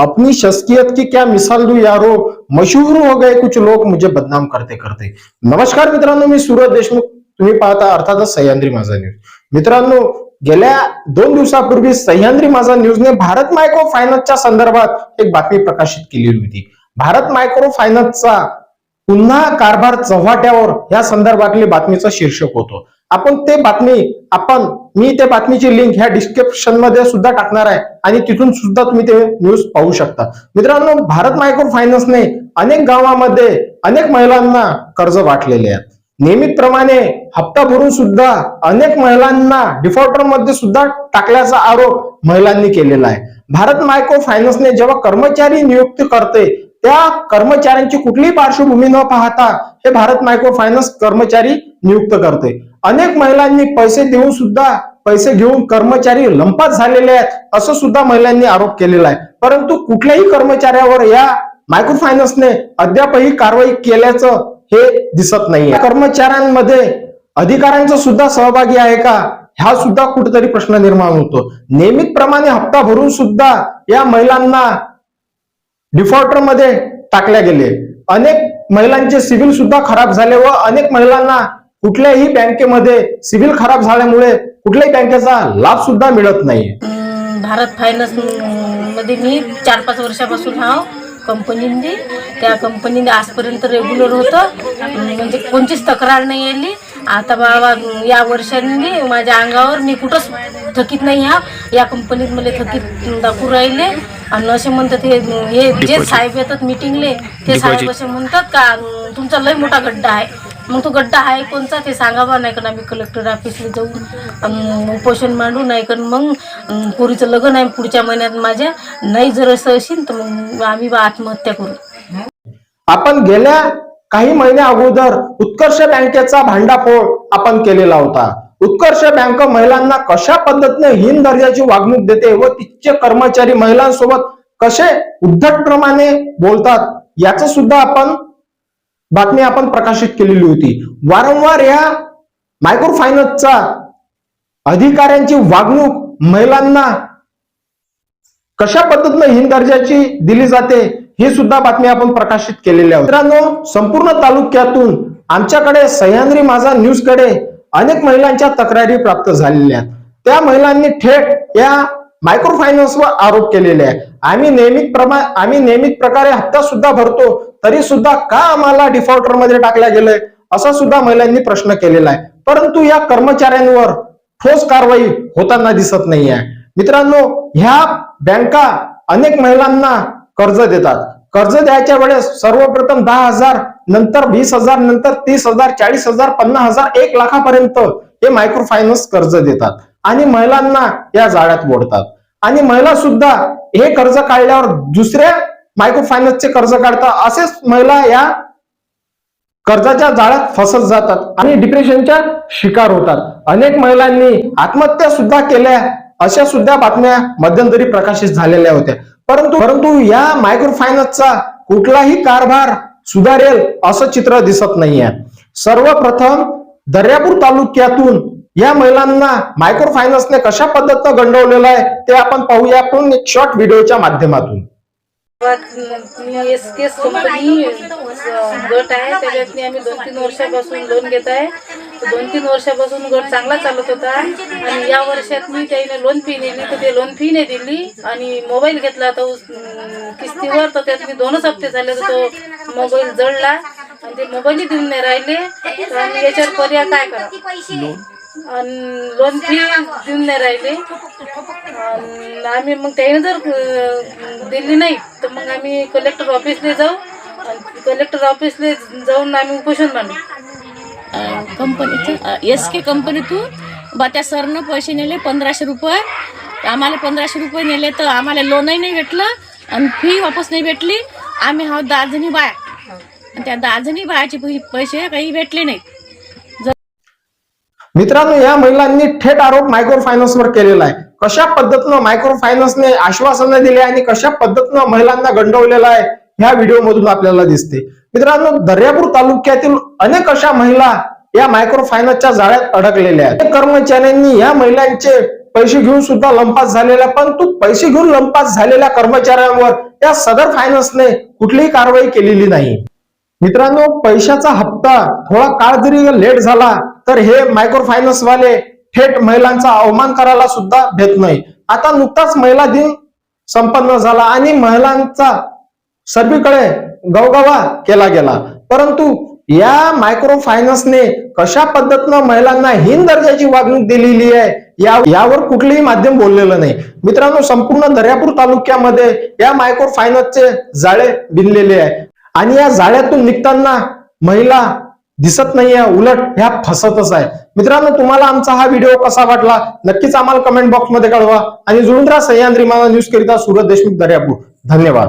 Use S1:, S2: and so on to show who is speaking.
S1: अपनी शख्सियत की क्या मिसाल दू यारो? मशहूर हो गए कुछ लोग मुझे बदनाम करते करते। नमस्कार मित्रांनो मी सूरज देशमुख तुम्ही पाहता अर्थातच सह्याद्री माझा न्यूज मित्रांनो गेल्या दोन दिवसापूर्वी सह्याद्री माझा न्यूजने भारत मायक्रो फायनान्सच्या संदर्भात एक बातमी प्रकाशित केली होती. भारत मायक्रो फायनान्सचा पुन्हा कारभार चव्हाट्यावर या संदर्भातली बातमीचं शीर्षक होतं. आपण ते बातमी आपण मी त्या बातमीची लिंक ह्या डिस्क्रिप्शनमध्ये सुद्धा टाकणार आहे आणि तिथून सुद्धा तुम्ही ते न्यूज पाहू शकता. मित्रांनो भारत मायक्रो फायनान्सने अनेक गावामध्ये अनेक महिलांना कर्ज वाटलेले आहेत. नियमितप्रमाणे हप्ता भरून सुद्धा अनेक महिलांना डिफॉल्टरमध्ये सुद्धा टाकल्याचा आरोप महिलांनी केलेला आहे. भारत मायक्रो फायनान्सने जेव्हा कर्मचारी नियुक्त करते त्या कर्मचाऱ्यांची कुठलीही पार्श्वभूमी न पाहता हे भारत मायक्रो फायनान्स कर्मचारी नियुक्त करते अनेक महिलांनी पैसे देऊन सुद्धा पैसे घेऊन कर्मचारी लंपात झालेले आहेत असं सुद्धा महिलांनी आरोप केलेला आहे. परंतु कुठल्याही कर्मचाऱ्यावर या मायक्रो फायनान्सने अद्यापही कारवाई केल्याचं हे दिसत नाही कर्मचाऱ्यांमध्ये अधिकाऱ्यांचा सुद्धा सहभागी आहे का? हा सुद्धा कुठेतरी प्रश्न निर्माण होतो. नियमितप्रमाणे हप्ता भरून सुद्धा या महिलांना डिफॉल्टरमध्ये टाकल्या गेले. अनेक महिलांचे सिव्हिल सुद्धा खराब झाले व अनेक महिलांना कुठल्याही बँकेमध्ये सिव्हिल खराब झाल्यामुळे कुठल्याही बँकेचा लाभ सुद्धा मिळत नाही.
S2: भारत फायनान्समध्ये मी चार पाच वर्षापासून हा कंपनीमध्ये त्या कंपनीने आजपर्यंत रेग्युलर होतं. म्हणजे कोणतीच तक्रार नाही आली. आता बाबा या वर्षांनी माझ्या अंगावर मी कुठंच थकीत नाही हा. या कंपनीत मला थकीत दाखवू राहिले. आणि असे म्हणतात हे हे जे साहेब येतात मिटिंगले ते साहेब असे म्हणतात का तुमचा लय मोठा गड्डा आहे. मग तो गड्डा आहे कोणचा? ते सांगावा नाही का आम्ही कलेक्टर ऑफिसला जाऊ. अं, उपोषण मांडू नाही का मग पोरीचं लग्न आहे पुढच्या महिन्यात माझ्या नाही जर असं असेल तर मग आम्ही बा आत्महत्या करू.
S1: आपण गेल्या काही महिन्या अगोदर उत्कर्ष बँकेचा भांडाफोड आपण केलेला होता. उत्कर्ष बँक महिलांना कशा पद्धतीने हीन दर्जाची वागणूक देते व तिचे कर्मचारी महिलांसोबत कसे उद्धटप्रमाणे बोलतात याच सुद्धा आपण बातमी आपण प्रकाशित केलेली होती. वारंवार या मायक्रो फायनान्सचा अधिकाऱ्यांची वागणूक महिलांना कशा पद्धतीने हीन दर्जाची दिली जाते ही सुद्धा बातमी आपण प्रकाशित केलेल्या आहे. मित्रांनो संपूर्ण तालुक्यातून आमच्याकडे सह्याद्री माझा न्यूजकडे अनेक महिलांच्या तक्रारी प्राप्त झालेल्या आहेत. त्या महिलांनी थेट या मायक्रो फायनान्सवर आरोप केलेले आहे आम्ही नेहमी प्रमा आम्ही नियमित प्रकारे हप्ता सुद्धा भरतो तरी सुद्धा का आम्हाला डिफॉल्टरमध्ये टाकल्या गेलंय? असा सुद्धा महिलांनी प्रश्न केलेला आहे. परंतु या कर्मचाऱ्यांवर ठोस कारवाई होताना दिसत नाही आहे मित्रांनो ह्या बँका अनेक महिलांना कर्ज देतात. कर्ज द्यायच्या वेळेस सर्वप्रथम दहा हजार नंतर वीस हजार नंतर तीस हजार चाळीस हजार पन्नास हजार एक लाखापर्यंत हे मायक्रो फायनान्स कर्ज देतात. आणि महिलांना या जाळ्यात मोडतात. आणि महिला सुद्धा हे कर्ज काढल्यावर दुसऱ्या मायक्रो फायनान्सचे कर्ज काढतात. असेच महिला या कर्जाच्या जाळ्यात फसत जातात आणि डिप्रेशनच्या शिकार होतात. अनेक महिलांनी आत्महत्या सुद्धा केल्या. अशा सुद्धा बातम्या मध्यंतरी प्रकाशित झालेल्या होत्या. परंतु परंतु या मायक्रो फायनान्सचा कुठलाही कारभार सुधारेल असं चित्र दिसत नाहीये. सर्वप्रथम दर्यापूर तालुक्यातून या महिलांना मायक्रो फायनान्सने कशा पद्धतीनं गंडवलेलं आहे ते आपण पाहूया. आपण एक शॉर्ट व्हिडिओच्या माध्यमातून.
S2: एस केस कंपनी गट आहे. त्याच्यातनी आम्ही दोन तीन वर्षापासून लोन घेत आहे. दोन तीन वर्षापासून गट चांगला चालत होता. आणि या वर्षात मी त्याने लोन फी नेली तर ते लोन फी नाही दिली आणि मोबाईल घेतला तो अं, किस्तीवर. तर त्यात मी दोनच हप्ते झाले तर तो मोबाईल जळला. आणि ते मोबाईलही देऊन नाही राहिले. तर आम्ही याच्यावर पर्याय काय करा आणि लोन फी देऊन नाही राहिले. आणि आम्ही मग त्याने जर दिली नाही तर मग आम्ही कलेक्टर ऑफिसला जाऊ. आणि कलेक्टर ऑफिसला जाऊन आम्ही उपोषण मांडू
S3: कंपनीतून एस के कंपनीतून बा त्या सरनं पैसे नेले पंधराशे रुपये. आम्हाला पंधराशे रुपये नेले तर आम्हाला लोनही नाही भेटलं आणि फी वापस नाही भेटली. आम्ही हा दाजणी बाया. त्या दाजणी बायाचे पैसे काही भेटले नाही
S1: मित्रांनो या महिलांनी थेट आरोप मायक्रो फायनान्सवर केलेला आहे. कशा पद्धतीनं मायक्रो फायनान्सने आश्वासनं दिले आणि कशा पद्धतीनं महिलांना गंडवलेला आहे ह्या व्हिडिओ मधून आपल्याला दिसते. मित्रांनो दर्यापूर तालुक्यातील अनेक अशा महिला या मायक्रो फायनान्सच्या जाळ्यात अडकलेल्या आहेत. कर्मचाऱ्यांनी या महिलांचे पैसे घेऊन सुद्धा लंपास झालेल्या परंतु पैसे घेऊन लंपास झालेल्या कर्मचाऱ्यांवर या सदर फायनान्सने कुठलीही कारवाई केलेली नाही. मित्रांनो पैशाचा हप्ता थोडा काळ जरी लेट झाला तर हे मायक्रो फायनान्स वाले थेट महिलांचा अवमान करायला सुद्धा भेट नाही. आता नुकताच महिला दिन संपन्न झाला आणि महिलांचा सर्वीकडे गवगवा केला गेला. परंतु या मायक्रो फायनान्सने कशा पद्धतीनं महिलांना हीन दर्जाची वागणूक दिलेली आहे या यावर कुठलेही माध्यम बोललेलं नाही. मित्रांनो संपूर्ण दर्यापूर तालुक्यामध्ये या मायक्रो फायनान्सचे जाळे बिनलेले आहे. आणि या जाळ्यातून निघताना महिला दिसत नाहीये उलट ह्या फसतच आहे. मित्रांनो तुम्हाला आमचा हा व्हिडिओ कसा वाटला? नक्कीच आम्हाला कमेंट बॉक्समध्ये कळवा. आणि जुळून राहा सह्याद्री मला न्यूज करिता सुरत देशमुख दर्यापूर. धन्यवाद.